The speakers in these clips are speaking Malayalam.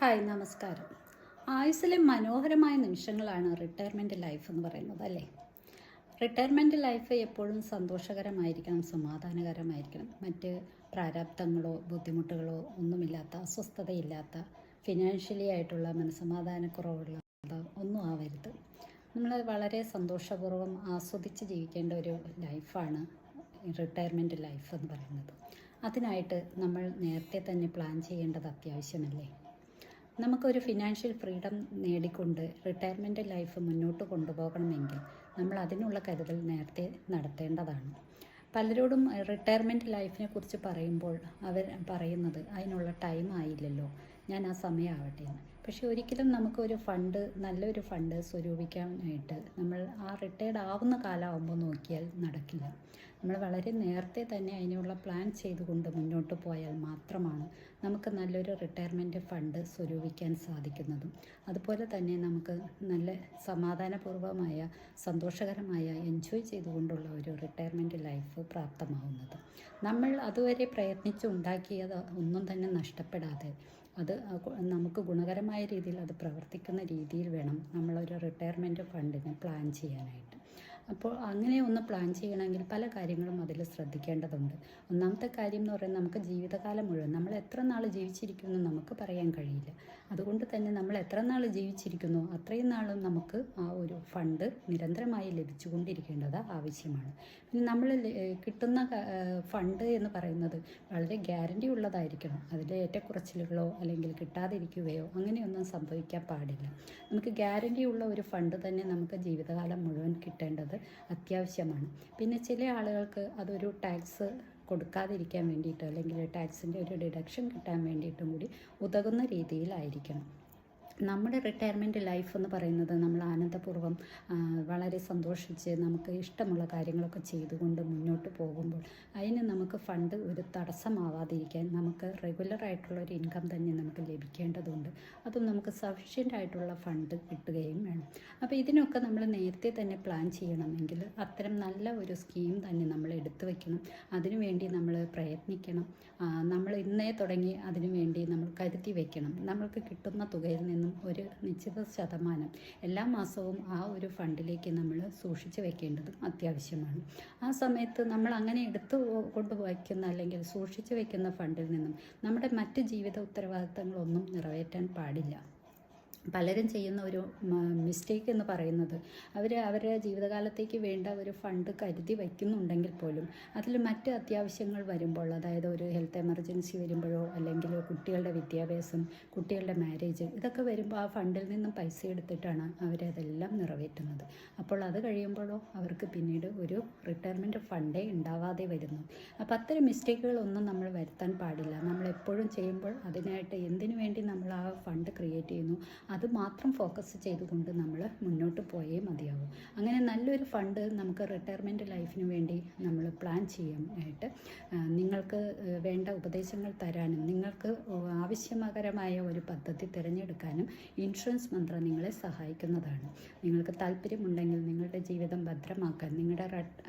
ഹായ് നമസ്കാരം. ആയുസ്സിലെ മനോഹരമായ നിമിഷങ്ങളാണ് റിട്ടയർമെന്റ് ലൈഫ് എന്ന് പറയുന്നത് അല്ലേ? റിട്ടയർമെന്റ് ലൈഫ് എപ്പോഴും സന്തോഷകരമായിരിക്കണം സമാധാനകരമായിരിക്കണം. മറ്റ് പ്രാരാബ്ദങ്ങളോ ബുദ്ധിമുട്ടുകളോ ഒന്നുമില്ലാത്ത അസ്വസ്ഥതയില്ലാത്ത ഫിനാൻഷ്യലി ആയിട്ടുള്ള മനസ്സമാധാനക്കുറവുള്ള ഒന്നും ആവരുത്. നമ്മൾ വളരെ സന്തോഷപൂർവം ആസ്വദിച്ച് ജീവിക്കേണ്ട ഒരു ലൈഫാണ് റിട്ടയർമെന്റ് ലൈഫ് എന്ന് പറയുന്നത്. അതിനായിട്ട് നമ്മൾ നേരത്തെ തന്നെ പ്ലാൻ ചെയ്യേണ്ടത് അത്യാവശ്യമല്ലേ? നമുക്കൊരു ഫിനാൻഷ്യൽ ഫ്രീഡം നേടിക്കൊണ്ട് റിട്ടയർമെന്റ് ലൈഫ് മുന്നോട്ട് കൊണ്ടുപോകണമെങ്കിൽ നമ്മൾ അതിനുള്ള കരുതൽ നേരത്തെ നടത്തേണ്ടതാണ്. പലരോടും റിട്ടയർമെന്റ് ലൈഫിനെ കുറിച്ച് പറയുമ്പോൾ അവർ പറയുന്നത് അതിനുള്ള ടൈം ആയില്ലല്ലോ ഞാൻ ആ സമയമാവട്ടെ എന്ന്. പക്ഷേ ഒരിക്കലും നമുക്ക് ഒരു ഫണ്ട് നല്ലൊരു ഫണ്ട് സ്വരൂപിക്കാനായിട്ട് നമ്മൾ ആ റിട്ടയർഡ് ആവുന്ന കാലമാകുമ്പോൾ നോക്കിയാൽ നടക്കില്ല. നമ്മൾ വളരെ നേരത്തെ തന്നെ അതിനുള്ള പ്ലാൻ ചെയ്തുകൊണ്ട് മുന്നോട്ട് പോയാൽ മാത്രമാണ് നമുക്ക് നല്ലൊരു റിട്ടയർമെന്റ് ഫണ്ട് സ്വരൂപിക്കാൻ സാധിക്കുന്നതും. അതുപോലെ തന്നെ നമുക്ക് നല്ല സമാധാനപൂർവമായ സന്തോഷകരമായ എൻജോയ് ചെയ്തുകൊണ്ടുള്ള ഒരു റിട്ടയർമെന്റ് ലൈഫ് പ്രാപ്തമാവുന്നത്. നമ്മൾ അതുവരെ പ്രയത്നിച്ച് ഉണ്ടാക്കിയത് ഒന്നും തന്നെ നഷ്ടപ്പെടാതെ അത് നമുക്ക് ഗുണകരമായ രീതിയിൽ അത് പ്രവർത്തിക്കുന്ന രീതിയിൽ വേണം നമ്മളൊരു റിട്ടയർമെന്റ് ഫണ്ടിനെ പ്ലാൻ ചെയ്യാനായിട്ട്. അപ്പോൾ അങ്ങനെ ഒന്ന് പ്ലാൻ ചെയ്യണമെങ്കിൽ പല കാര്യങ്ങളും അതിൽ ശ്രദ്ധിക്കേണ്ടതുണ്ട്. ഒന്നാമത്തെ കാര്യം എന്ന് പറയുന്നത് നമുക്ക് ജീവിതകാലം മുഴുവൻ നമ്മൾ എത്ര നാൾ ജീവിച്ചിരിക്കുന്നു നമുക്ക് പറയാൻ കഴിയില്ല. അതുകൊണ്ട് തന്നെ നമ്മൾ എത്ര നാൾ ജീവിച്ചിരിക്കുന്നു അത്രയും നാളും നമുക്ക് ആ ഒരു ഫണ്ട് നിരന്തരമായി ലഭിച്ചുകൊണ്ടിരിക്കേണ്ടത് ആവശ്യമാണ്. പിന്നെ നമ്മൾ കിട്ടുന്ന ഫണ്ട് എന്ന് പറയുന്നത് വളരെ ഗ്യാരണ്ടി ഉള്ളതായിരിക്കണം. അതിൽ ഏറ്റക്കുറച്ചിലുകളോ അല്ലെങ്കിൽ കിട്ടാതിരിക്കുകയോ അങ്ങനെയൊന്നും സംഭവിക്കാൻ പാടില്ല. നമുക്ക് ഗ്യാരണ്ടി ഉള്ള ഒരു ഫണ്ട് തന്നെ നമുക്ക് ജീവിതകാലം മുഴുവൻ കിട്ടേണ്ടത് അത്യാവശ്യമാണ്. പിന്നെ ചില ആളുകൾക്ക് അതൊരു ടാക്സ് കൊടുക്കാതിരിക്കാൻ വേണ്ടിയിട്ട് അല്ലെങ്കിൽ ടാക്സിന്റെ ഒരു ഡിഡക്ഷൻ കിട്ടാൻ വേണ്ടിയിട്ടും കൂടി ഉതകുന്ന രീതിയിലായിരിക്കണം. നമ്മുടെ റിട്ടയർമെന്റ് ലൈഫ് എന്ന് പറയുന്നത് നമ്മൾ ആനന്ദപൂർവം വളരെ സന്തോഷിച്ച് നമുക്ക് ഇഷ്ടമുള്ള കാര്യങ്ങളൊക്കെ ചെയ്തുകൊണ്ട് മുന്നോട്ട് പോകുമ്പോൾ അതിന് നമുക്ക് ഫണ്ട് ഒരു തടസ്സമാവാതിരിക്കാൻ നമുക്ക് റെഗുലർ ആയിട്ടുള്ള ഒരു ഇൻകം തന്നെ നമുക്ക് ലഭിക്കേണ്ടതുണ്ട്. അതും നമുക്ക് സഫീഷ്യന്റ് ആയിട്ടുള്ള ഫണ്ട് കിട്ടുകയും വേണം. അപ്പോൾ ഇതിനൊക്കെ നമ്മൾ നേരത്തെ തന്നെ പ്ലാൻ ചെയ്യണമെങ്കിൽ അത്തരം നല്ല ഒരു സ്കീം തന്നെ നമ്മൾ എടുത്തു വയ്ക്കണം അതിനുവേണ്ടി നമ്മൾ പ്രയത്നിക്കണം. നമ്മൾ ഇന്നേ തുടങ്ങി അതിനുവേണ്ടി നമ്മൾ കരുതി വയ്ക്കണം നമ്മൾക്ക് കിട്ടുന്ന തുകയിൽ നിന്നും ഒരു നിശ്ചിത ശതമാനം എല്ലാ മാസവും ആ ഒരു ഫണ്ടിലേക്ക് നമ്മൾ സൂക്ഷിച്ചു വെക്കേണ്ടതും അത്യാവശ്യമാണ്. ആ സമയത്ത് നമ്മൾ അങ്ങനെ എടുത്തു കൊണ്ടുവയ്ക്കുന്ന അല്ലെങ്കിൽ സൂക്ഷിച്ചു വെക്കുന്ന ഫണ്ടിൽ നിന്നും നമ്മുടെ മറ്റ് ജീവിത ഉത്തരവാദിത്തങ്ങളൊന്നും നിറവേറ്റാൻ പാടില്ല. പലരും ചെയ്യുന്ന ഒരു മിസ്റ്റേക്ക് എന്ന് പറയുന്നത് അവർ അവരുടെ ജീവിതകാലത്തേക്ക് വേണ്ട ഒരു ഫണ്ട് കരുതി വയ്ക്കുന്നുണ്ടെങ്കിൽ പോലും അതിൽ മറ്റ് അത്യാവശ്യങ്ങൾ വരുമ്പോൾ അതായത് ഒരു ഹെൽത്ത് എമർജൻസി വരുമ്പോഴോ അല്ലെങ്കിൽ കുട്ടികളുടെ വിദ്യാഭ്യാസം കുട്ടികളുടെ മാരേജ് ഇതൊക്കെ വരുമ്പോൾ ആ ഫണ്ടിൽ നിന്നും പൈസ എടുത്തിട്ടാണ് അവരതെല്ലാം നിറവേറ്റുന്നത്. അപ്പോൾ അത് കഴിയുമ്പോഴോ അവർക്ക് പിന്നീട് ഒരു റിട്ടയർമെന്റ് ഫണ്ടേ ഉണ്ടാവാതെ വരുന്നു. അപ്പോൾ അത്തരം മിസ്റ്റേക്കുകളൊന്നും നമ്മൾ വരുത്താൻ പാടില്ല. നമ്മൾ എപ്പോഴും ചെയ്യുമ്പോൾ അതിനായിട്ട് എന്തിനു വേണ്ടി നമ്മൾ ആ ഫണ്ട് ക്രിയേറ്റ് ചെയ്യുന്നു? അത് മാത്രം ഫോക്കസ് ചെയ്തുകൊണ്ട് നമ്മൾ മുന്നോട്ട് പോയേ മതിയാവും. അങ്ങനെ നല്ലൊരു ഫണ്ട് നമുക്ക് റിട്ടയർമെന്റ് ലൈഫിന് വേണ്ടി നമ്മൾ പ്ലാൻ ചെയ്യാനായിട്ട് നിങ്ങൾക്ക് വേണ്ട ഉപദേശങ്ങൾ തരാനും നിങ്ങൾക്ക് ആവശ്യകരമായ ഒരു പദ്ധതി തിരഞ്ഞെടുക്കാനും ഇൻഷുറൻസ് മന്ത്രം നിങ്ങളെ സഹായിക്കുന്നതാണ്. നിങ്ങൾക്ക് താല്പര്യമുണ്ടെങ്കിൽ നിങ്ങളുടെ ജീവിതം ഭദ്രമാക്കാൻ നിങ്ങളുടെ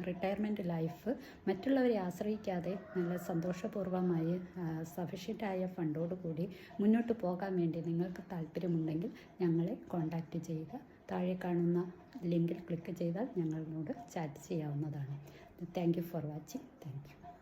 റിട്ടയർമെന്റ് ലൈഫ് മറ്റുള്ളവരെ ആശ്രയിക്കാതെ നല്ല സന്തോഷപൂർവമായി സഫീഷ്യന്റായ ഫണ്ടോടുകൂടി മുന്നോട്ട് പോകാൻ വേണ്ടി നിങ്ങൾക്ക് താല്പര്യമുണ്ടെങ്കിൽ ഞങ്ങളെ കോൺടാക്റ്റ് ചെയ്യുക. താഴെ കാണുന്ന ലിങ്കിൽ ക്ലിക്ക് ചെയ്താൽ ഞങ്ങളോട് ചാറ്റ് ചെയ്യാവുന്നതാണ്. Thank you for watching thank you